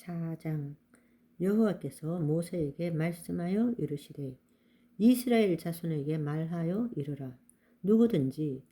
4장 여호와께서 모세에게 말씀하여 이르시되 이스라엘 자손에게 말하여 이르라. 누구든지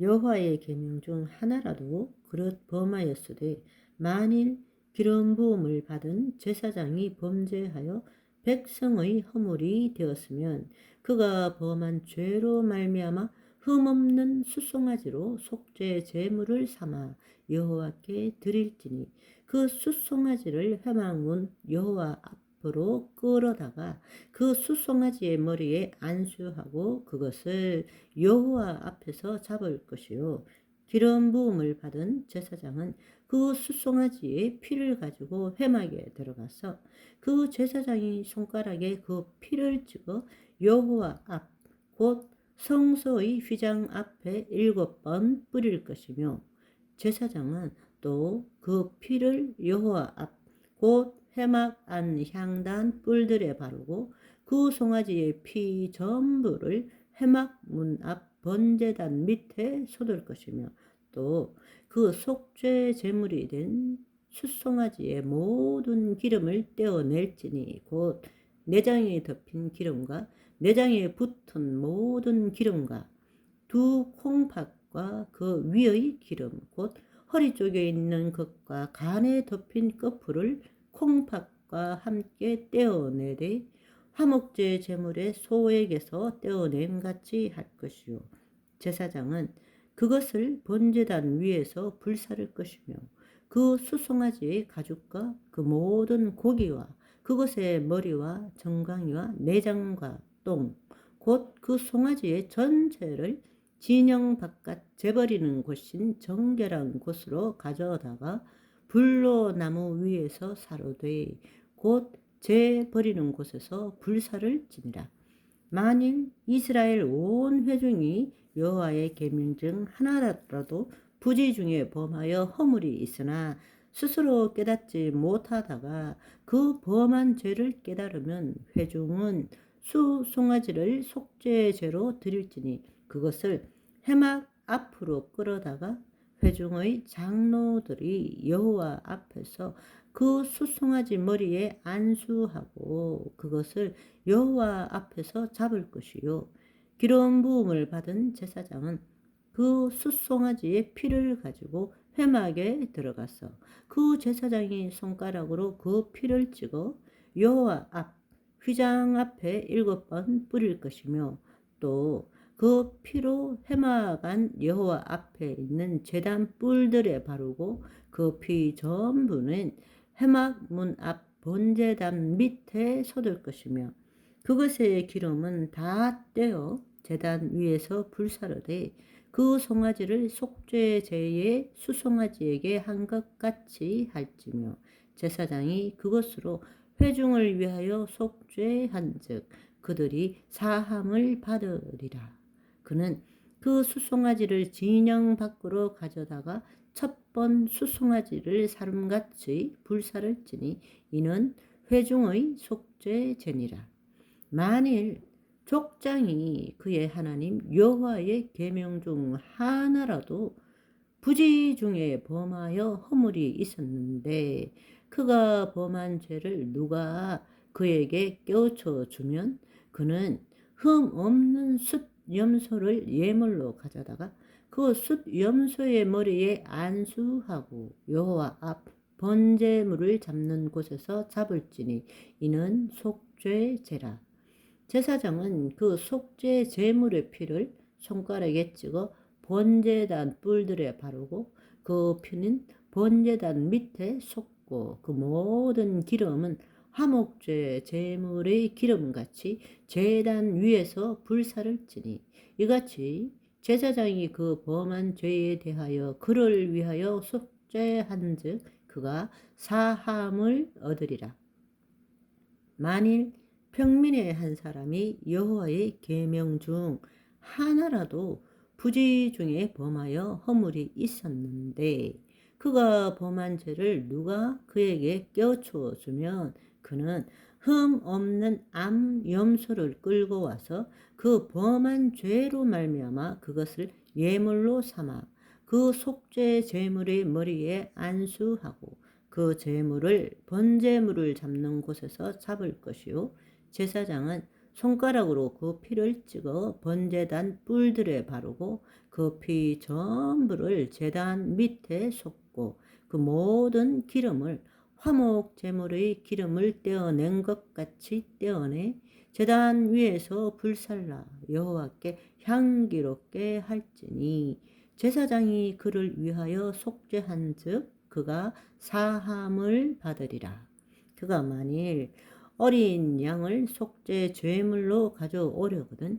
여호와의 계명 중 하나라도 그릇 범하였으되 만일 기름 부음을 받은 제사장이 범죄하여 백성의 허물이 되었으면 그가 범한 죄로 말미암아 흠없는 수송아지로 속죄 제물을 삼아 여호와께 드릴지니 그 수송아지를 회망문 여호와 앞으로 끌어다가 그 수송아지의 머리에 안수하고 그것을 여호와 앞에서 잡을 것이요. 기름 부음을 받은 제사장은 그 수송아지의 피를 가지고 회막에 들어가서 그 제사장이 손가락에 그 피를 찍어 여호와 앞 곧 성소의 휘장 앞에 일곱 번 뿌릴 것이며 제사장은 또 그 피를 여호와 앞곧 회막 안 향단 뿔들에 바르고 그 송아지의 피 전부를 회막 문 앞 번제단 밑에 쏟을 것이며 또 그 속죄 제물이 된 숫송아지의 모든 기름을 떼어낼지니 곧 내장에 덮인 기름과 내장에 붙은 모든 기름과 두 콩팥과 그 위의 기름 곧 허리 쪽에 있는 것과 간에 덮인 끝풀을 콩팥과 함께 떼어내되 화목제 제물의 소에게서 떼어냄 같이 할 것이요. 제사장은 그것을 번제단 위에서 불사를 것이며 그 수송아지의 가죽과 그 모든 고기와 그것의 머리와 정강이와 내장과 똥, 곧 그 송아지의 전체를 진영 바깥 재버리는 곳인 정결한 곳으로 가져다가 불로 나무 위에서 사로되 곧 재버리는 곳에서 불사를 지니라. 만일 이스라엘 온 회중이 여호와의 계명 중 하나라도 부지 중에 범하여 허물이 있으나 스스로 깨닫지 못하다가 그 범한 죄를 깨달으면 회중은 수 송아지를 속죄죄로 드릴지니 그것을 해막 앞으로 끌어다가 회중의 장로들이 여호와 앞에서 그 수송아지 머리에 안수하고 그것을 여호와 앞에서 잡을 것이요. 기름 부음을 받은 제사장은 그 수송아지의 피를 가지고 회막에 들어가서 그 제사장이 손가락으로 그 피를 찍어 여호와 앞 휘장 앞에 일곱 번 뿌릴 것이며 또 그 피로 해마간 여호와 앞에 있는 제단 뿔들에 바르고 그 피 전부는 해막 문 앞 본제단 밑에 쏟을 것이며 그것의 기름은 다 떼어 제단 위에서 불사르되 그 송아지를 속죄제의 수송아지에게 한 것 같이 할지며 제사장이 그것으로 회중을 위하여 속죄한즉 그들이 사함을 받으리라. 그는 그 수송아지를 진영 밖으로 가져다가 첫 번 수송아지를 사름같이 불사를 지니 이는 회중의 속죄제니라. 만일 족장이 그의 하나님 여호와의 계명 중 하나라도 부지 중에 범하여 허물이 있었는데 그가 범한 죄를 누가 그에게 깨우쳐 주면 그는 흠 없는 숫 염소를 예물로 가져다가 그 숫 염소의 머리에 안수하고 여호와 앞 번제물을 잡는 곳에서 잡을지니 이는 속죄제라. 제사장은 그 속죄 제물의 피를 손가락에 찍어 번제단 뿔들에 바르고 그 피는 번제단 밑에 쏟고 그 모든 기름은 화목죄 제물의 기름같이 제단 위에서 불사를 지니 이같이 제사장이 그 범한 죄에 대하여 그를 위하여 속죄한즉 그가 사함을 얻으리라. 만일 평민의 한 사람이 여호와의 계명 중 하나라도 부지 중에 범하여 허물이 있었는데 그가 범한 죄를 누가 그에게 깨우쳐 주면 그는 흠 없는 암 염소를 끌고 와서 그 범한 죄로 말미암아 그것을 예물로 삼아 그 속죄 제물의 머리에 안수하고 그 제물을 번제물을 잡는 곳에서 잡을 것이요. 제사장은 손가락으로 그 피를 찍어 번제단 뿔들에 바르고 그 피 전부를 제단 밑에 쏟고 그 모든 기름을 화목 제물의 기름을 떼어낸 것 같이 떼어내 제단 위에서 불살라 여호와께 향기롭게 할지니 제사장이 그를 위하여 속죄한즉 그가 사함을 받으리라. 그가 만일 어린 양을 속죄 죄물로 가져오려거든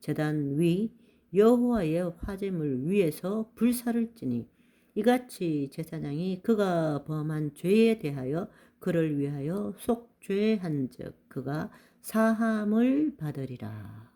제단 위 여호와의 화제물 위에서 불사를 찌니 이같이 제사장이 그가 범한 죄에 대하여 그를 위하여 속죄한즉 그가 사함을 받으리라.